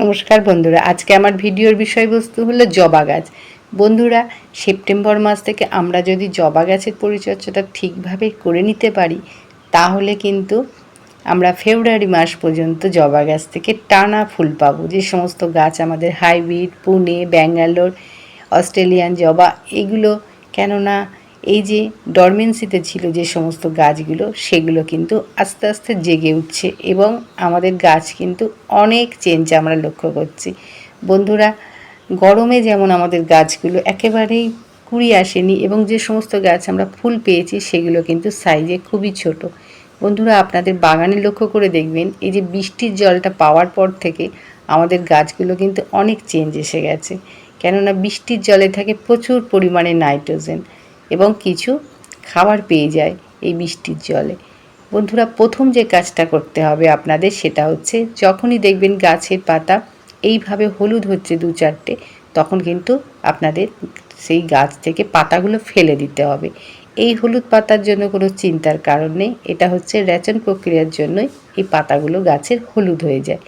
নমস্কার বন্ধুরা, আজকে আমার ভিডিওর বিষয়বস্তু হলো জবা গাছ। বন্ধুরা, সেপ্টেম্বর মাস থেকে আমরা যদি জবা গাছের পরিচর্যাটা ঠিকভাবে করে নিতে পারি, তাহলে কিন্তু আমরা ফেব্রুয়ারি মাস পর্যন্ত জবা গাছ থেকে টানা ফুল পাবো। যে সমস্ত গাছ আমাদের হাইব্রিড, পুনে, ব্যাঙ্গালোর, অস্ট্রেলিয়ান জবা, এগুলো কেননা এই যে ডরমেন্সিতে ছিল যে সমস্ত গাছগুলো, সেগুলো কিন্তু আস্তে আস্তে জেগে উঠছে এবং আমাদের গাছ কিন্তু অনেক চেঞ্জ আমরা লক্ষ্য করছি। বন্ধুরা, গরমে যেমন আমাদের গাছগুলো একেবারেই কুড়ি আসেনি এবং যে সমস্ত গাছ আমরা ফুল পেয়েছি, সেগুলো কিন্তু সাইজে খুবই ছোট। বন্ধুরা, আপনাদের বাগানে লক্ষ্য করে দেখবেন, এই যে বৃষ্টির জলটা পাওয়ার পর থেকে আমাদের গাছগুলো কিন্তু অনেক চেঞ্জ এসে গেছে। কেননা বৃষ্টির জলে থাকে প্রচুর পরিমাণে নাইট্রোজেন এবং কিছু খাবার পেয়ে যায় এই বৃষ্টির জলে। বন্ধুরা, প্রথম যে কাজটা করতে হবে আপনাদের সেটা হচ্ছে যখনই দেখবেন গাছের পাতা এইভাবে হলুদ হচ্ছে দু চারটে, তখন কিন্তু আপনাদের সেই গাছ থেকে পাতাগুলো ফেলে দিতে হবে। এই হলুদ পাতার জন্য কোনো চিন্তার কারণ নেই, এটা হচ্ছে রেচন প্রক্রিয়ার জন্যই এই পাতাগুলো গাছের হলুদ হয়ে যায়।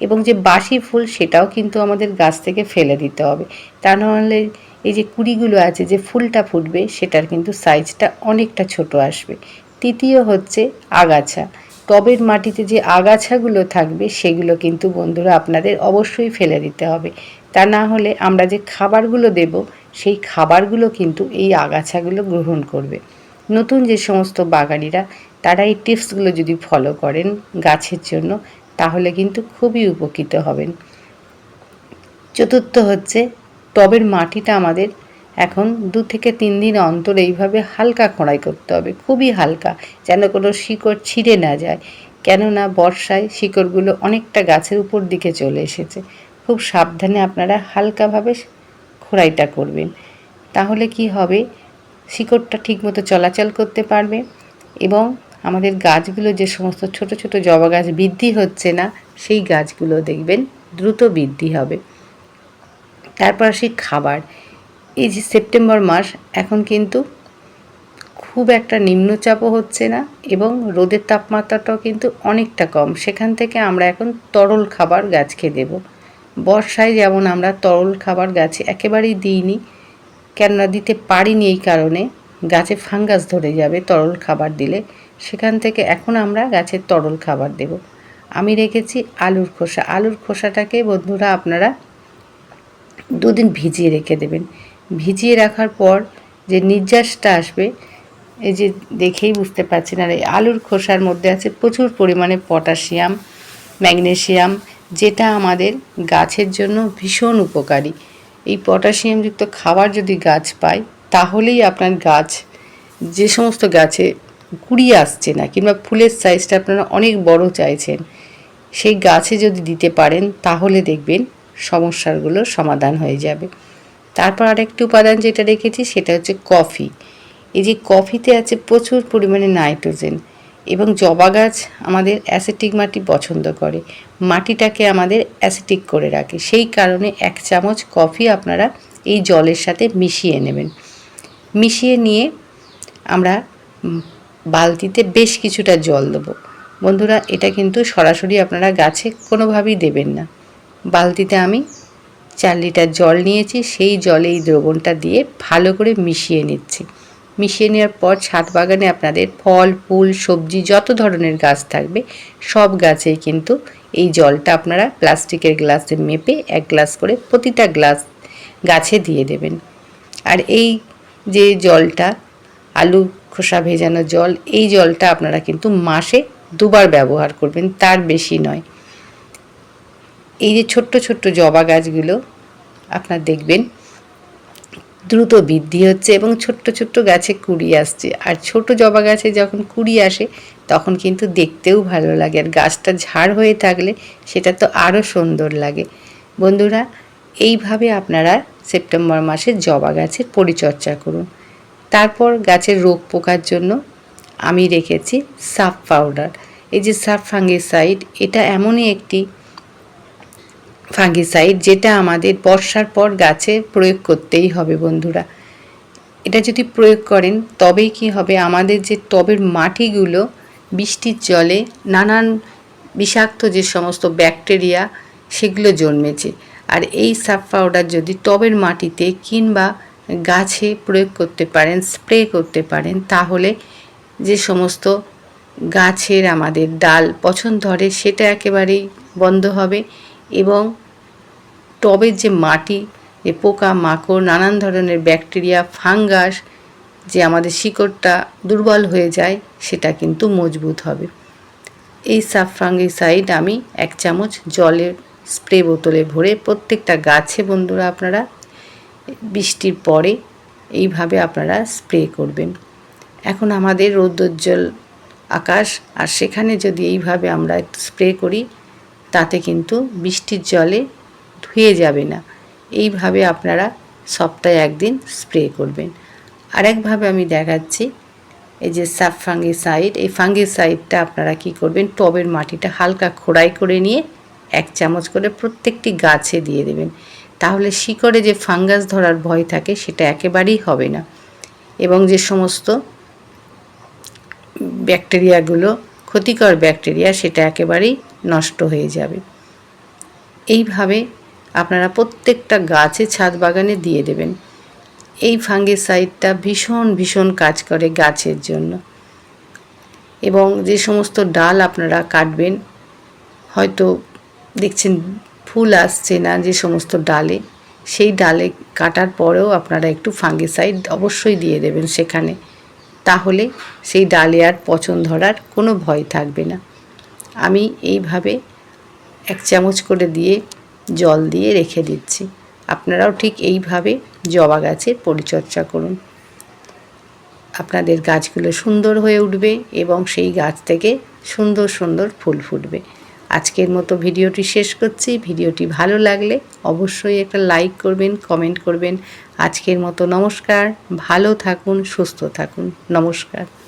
এবং যে বাসি ফুল সেটাও কিন্তু আমাদের গাছ থেকে ফেলে দিতে হবে। তা নাহলে এই যে কুড়িগুলো আছে, যে ফুলটা ফুটবে, সেটার কিন্তু সাইজটা অনেকটা ছোট আসবে। তৃতীয় হচ্ছে আগাছা। টবের মাটিতে যে আগাছাগুলো থাকবে, সেগুলো কিন্তু বন্ধুরা আপনাদের অবশ্যই ফেলে দিতে হবে। তা না হলে আমরা যে খাবারগুলো দেব, সেই খাবারগুলো কিন্তু এই আগাছাগুলো গ্রহণ করবে। নতুন যে সমস্ত বাগানিরা, তারা এই টিপসগুলো যদি ফলো করেন গাছের জন্য, তাহলে কিন্তু খুবই উপকৃত হবেন। চতুর্থ হচ্ছে টবের মাটিটা আমাদের এখন দু থেকে তিন দিন অন্তর এইভাবে হালকা খোঁড়াই করতে হবে, খুবই হালকা, যেন কোনো শিকড় ছিঁড়ে না যায়। কেননা বর্ষায় শিকড়গুলো অনেকটা গাছের উপর দিকে চলে এসেছে। খুব সাবধানে আপনারা হালকাভাবে খোঁড়াইটা করবেন। তাহলে কি হবে? শিকড়টা ঠিকমতো চলাচল করতে পারবে এবং আমাদের গাছগুলো যে সমস্ত ছোট ছোট জবা গাছ বৃদ্ধি হচ্ছে না, সেই গাছগুলো দেখবেন দ্রুত বৃদ্ধি হবে। তারপর আসি খাবার। এই যে সেপ্টেম্বর মাস, এখন কিন্তু খুব একটা নিম্নচাপও হচ্ছে না এবং রোদের তাপমাত্রাটাও কিন্তু অনেকটা কম। সেখান থেকে আমরা এখন তরল খাবার গাছকে দেব বর্ষায় যেমন আমরা তরল খাবার গাছে একেবারেই দিইনি, কেননা দিতে পারিনি এই কারণে, গাছে ফাঙ্গাস ধরে যাবে তরল খাবার দিলে, সেখান থেকে এখন আমরা গাছের তরল খাবার দেব। আমি রেখেছি আলুর খোসা। আলুর খোসাটাকে বন্ধুরা আপনারা দুদিন ভিজিয়ে রেখে দেবেন। ভিজিয়ে রাখার পর যে নির্যাসটা আসবে, এই যে দেখেই বুঝতে পারছেন, আর এই আলুর খোসার মধ্যে আছে প্রচুর পরিমাণে পটাশিয়াম, ম্যাগনেশিয়াম, যেটা আমাদের গাছের জন্য ভীষণ উপকারী। এই পটাশিয়ামযুক্ত খাবার যদি গাছ পায়, তাহলেই আপনার গাছ, যে সমস্ত গাছে কুড়ি আসছে না, কিংবা ফুলের সাইজটা আপনারা অনেক বড় চাইছেন, সেই গাছে যদি দিতে পারেন, তাহলে দেখবেন সমস্যাগুলো সমাধান হয়ে যাবে। তারপর আরেকটি উপাদান যেটা রেখেছি, সেটা হচ্ছে কফি। এই যে কফিতে আছে প্রচুর পরিমাণে নাইট্রোজেন এবং জবা গাছ আমাদের অ্যাসিটিক মাটি পছন্দ করে। মাটিটাকে আমাদের অ্যাসিটিক করে রাখে। সেই কারণে এক চামচ কফি আপনারা এই জলের সাথে মিশিয়ে নেবেন। মিশিয়ে নিয়ে আমরা বালতিতে বেশ কিছুটা জল দেবো। বন্ধুরা, এটা কিন্তু সরাসরি আপনারা গাছে কোনোভাবেই দেবেন না। বালতিতে আমি চার লিটার জল নিয়েছি, সেই জলে এই দ্রবণটা দিয়ে ভালো করে মিশিয়ে নিচ্ছি। মিশিয়ে নেওয়ার পর ছাদ বাগানে আপনাদের ফল, ফুল, সবজি, যত ধরনের গাছ থাকবে, সব গাছেই কিন্তু এই জলটা আপনারা প্লাস্টিকের গ্লাসে মেপে এক গ্লাস করে প্রতিটা গ্লাস গাছে দিয়ে দেবেন। আর এই যে জলটা, আলু খোসা ভেজানো জল, এই জলটা আপনারা কিন্তু মাসে দুবার ব্যবহার করবেন, তার বেশি নয়। এই যে ছোট্ট ছোট্ট জবা গাছগুলো, আপনার দেখবেন দ্রুত বৃদ্ধি হচ্ছে এবং ছোট্ট ছোট্ট গাছে কুড়ি আসছে। আর ছোট জবা গাছে যখন কুড়ি আসে, তখন কিন্তু দেখতেও ভালো লাগে। আর গাছটা ঝাড় হয়ে থাকলে সেটা তো আরও সুন্দর লাগে। বন্ধুরা, এইভাবে আপনারা সেপ্টেম্বর মাসে জবা গাছের পরিচর্যা করুন। তারপর গাছের রোগ পোকার জন্য আমি রেখেছি সাফ পাউডার। এই যে সাফ ফাঙ্গিসাইড, এটা এমনই একটি ফাঙ্গিসাইড, যেটা আমাদের বর্ষার পর গাছে প্রয়োগ করতেই হবে বন্ধুরা। এটা যদি প্রয়োগ করেন, তবেই কি হবে? আমাদের যে টবের মাটিগুলো, বৃষ্টির জলে নানান বিষাক্ত যে সমস্ত ব্যাকটেরিয়া, সেগুলো জন্মেছে। আর এই সাব পাউডার যদি টবের মাটিতে কিংবা গাছে প্রয়োগ করতে পারেন, স্প্রে করতে পারেন, তাহলে যে সমস্ত গাছের আমাদের ডাল পছন্দ ধরে, সেটা একেবারেই বন্ধ হবে। এবং টবের যে মাটি, যে পোকা, মাকড়, নানান ধরনের ব্যাকটেরিয়া, ফাঙ্গাস যে আমাদের শিকড়টা দুর্বল হয়ে যায়, সেটা কিন্তু মজবুত হবে। এই সাফাঙ্গিসাইড আমি এক চামচ জলের স্প্রে বোতলে ভরে প্রত্যেকটা গাছে বন্ধুরা আপনারা বৃষ্টির পরে এইভাবে আপনারা স্প্রে করবেন। এখন আমাদের রৌদ্রোজ্জ্বল আকাশ, আর সেখানে যদি এইভাবে আমরা স্প্রে করি তাতে কিন্তু বৃষ্টির জলে ধুয়ে যাবে না। এইভাবে আপনারা সপ্তাহে একদিন স্প্রে করবেন। আরেকভাবে আমি দেখাচ্ছি, এই যে সাব ফাঙ্গিসাইড এই ফাঙ্গিসাইডটা আপনারা কি করবেন, টবের মাটিটা হালকা খোড়াই করে নিয়ে এক চামচ করে প্রত্যেকটি গাছে দিয়ে দেবেন। তাহলে শিকড়ে যে ফাঙ্গাস ধরার ভয় থাকে, সেটা একেবারেই হবে না। এবং যে সমস্ত ব্যাকটেরিয়াগুলো, ক্ষতিকর ব্যাকটেরিয়া, সেটা একেবারেই নষ্ট হয়ে যাবে। এইভাবে আপনারা প্রত্যেকটা গাছে ছাদ বাগানে দিয়ে দেবেন। এই ফাঙ্গিসাইডটা ভীষণ ভীষণ কাজ করে গাছের জন্য। এবং যে সমস্ত ডাল আপনারা কাটবেন, হয়তো দেখছেন ফুল আসছে না যে সমস্ত ডালে, সেই ডালে কাটার পরেও আপনারা একটু ফাঙ্গিসাইড অবশ্যই দিয়ে দেবেন সেখানে। তাহলে সেই ডালে আর পচন ধরার কোনো ভয় থাকবে না। আমি এইভাবে এক চামচ করে দিয়ে জল দিয়ে রেখে দিচ্ছি। আপনারাও ঠিক এইভাবে জবা গাছের পরিচর্যা করুন। আপনাদের গাছগুলো সুন্দর হয়ে উঠবে এবং সেই গাছ থেকে সুন্দর সুন্দর ফুল ফুটবে। আজকের মতো ভিডিওটি শেষ করছি। ভিডিওটি ভালো লাগলে অবশ্যই একটা লাইক করবেন, কমেন্ট করবেন। আজকের মতো নমস্কার। ভালো থাকুন, সুস্থ থাকুন। নমস্কার।